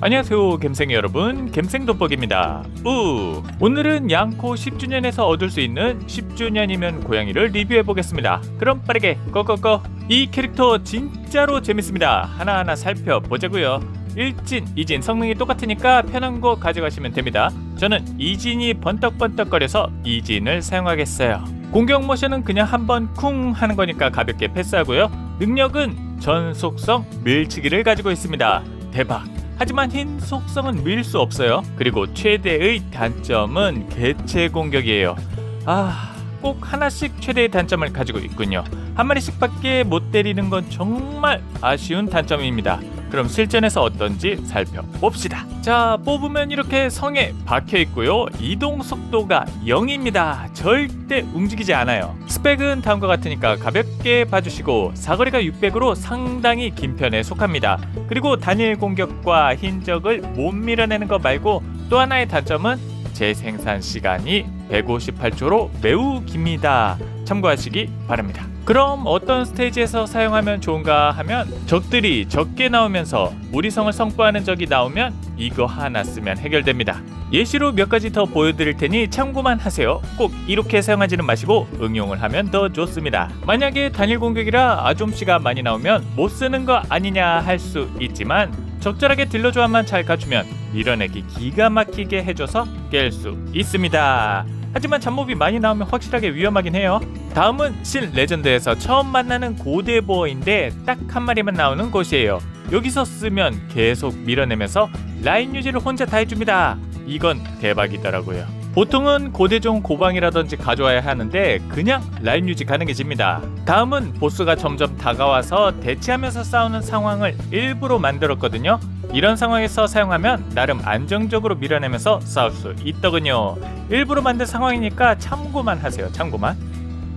안녕하세요 갬생이 여러분. 갬생돋보기입니다. 우! 오늘은 양코 10주년에서 얻을 수 있는 10주년이면 고양이를 리뷰해 보겠습니다. 그럼 빠르게 고고고! 이 캐릭터 진짜로 재밌습니다. 하나하나 살펴보자고요. 일진, 이진 성능이 똑같으니까 편한 거 가져가시면 됩니다. 저는 이진이 번떡번떡거려서 이진을 사용하겠어요. 공격 모션은 그냥 한번 쿵 하는 거니까 가볍게 패스하고요. 능력은 전속성 밀치기를 가지고 있습니다. 대박 하지만 흰 속성은 밀 수 없어요. 그리고 최대의 단점은 개체 공격이에요. 아, 꼭 하나씩 최대의 단점을 가지고 있군요. 한 마리씩밖에 못 때리는 건 정말 아쉬운 단점입니다. 그럼 실전에서 어떤지 살펴봅시다. 자, 뽑으면 이렇게 성에 박혀 있고요. 이동 속도가 0입니다. 절대 움직이지 않아요. 스펙은 다음과 같으니까 가볍게 봐주시고 사거리가 600으로 상당히 긴 편에 속합니다. 그리고 단일 공격과 hin적을 못 밀어내는 것 말고 또 하나의 단점은 재생산 시간이 158초로 매우 깁니다. 참고하시기 바랍니다. 그럼 어떤 스테이지에서 사용하면 좋은가 하면 적들이 적게 나오면서 무리성을 선포하는 적이 나오면 이거 하나 쓰면 해결됩니다. 예시로 몇 가지 더 보여드릴 테니 참고만 하세요. 꼭 이렇게 사용하지는 마시고 응용을 하면 더 좋습니다. 만약에 단일 공격이라 아좀씨가 많이 나오면 못 쓰는 거 아니냐 할 수 있지만 적절하게 딜러 조합만 잘 갖추면 밀어내기 기가 막히게 해줘서 깰 수 있습니다. 하지만 잡몹이 많이 나오면 확실하게 위험하긴 해요. 다음은 신 레전드에서 처음 만나는 고대 보어인데 딱 한 마리만 나오는 곳이에요. 여기서 쓰면 계속 밀어내면서 라인 유지를 혼자 다 해줍니다. 이건 대박이더라고요. 보통은 고대종 고방이라든지 가져와야 하는데 그냥 라인 유지 가능해집니다. 다음은 보스가 점점 다가와서 대치하면서 싸우는 상황을 일부러 만들었거든요. 이런 상황에서 사용하면 나름 안정적으로 밀어내면서 싸울 수 있더군요. 일부러 만든 상황이니까 참고만 하세요. 참고만.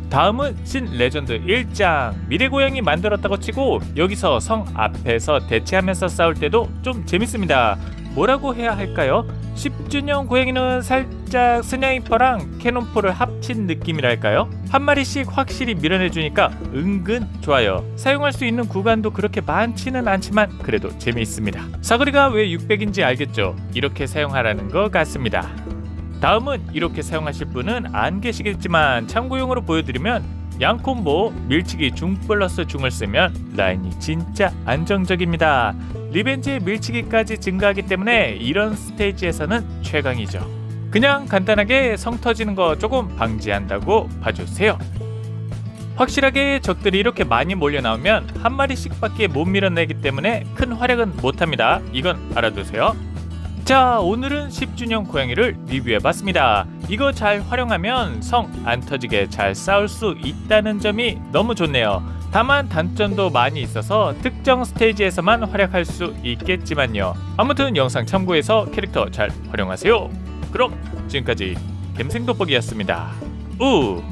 다음은 신 레전드 1장 미래 고양이 만들었다고 치고 여기서 성 앞에서 대치하면서 싸울 때도 좀 재밌습니다. 뭐라고 해야 할까요? 10주년 고양이는 살짝 스나이퍼랑 캐논포를 합친 느낌이랄까요? 한 마리씩 확실히 밀어내주니까 은근 좋아요. 사용할 수 있는 구간도 그렇게 많지는 않지만 그래도 재미있습니다. 사거리가 왜 600인지 알겠죠? 이렇게 사용하라는 것 같습니다. 다음은 이렇게 사용하실 분은 안 계시겠지만 참고용으로 보여드리면 양콤보 밀치기 중 플러스 중을 쓰면 라인이 진짜 안정적입니다. 리벤지의 밀치기까지 증가하기 때문에 이런 스테이지에서는 최강이죠. 그냥 간단하게 성 터지는 거 조금 방지한다고 봐주세요. 확실하게 적들이 이렇게 많이 몰려 나오면 한 마리씩밖에 못 밀어내기 때문에 큰 활약은 못합니다. 이건 알아두세요. 자 오늘은 10주년 고양이를 리뷰해봤습니다. 이거 잘 활용하면 성 안 터지게 잘 싸울 수 있다는 점이 너무 좋네요. 다만 단점도 많이 있어서 특정 스테이지에서만 활약할 수 있겠지만요. 아무튼 영상 참고해서 캐릭터 잘 활용하세요. 그럼 지금까지 갬생돋보기였습니다. 우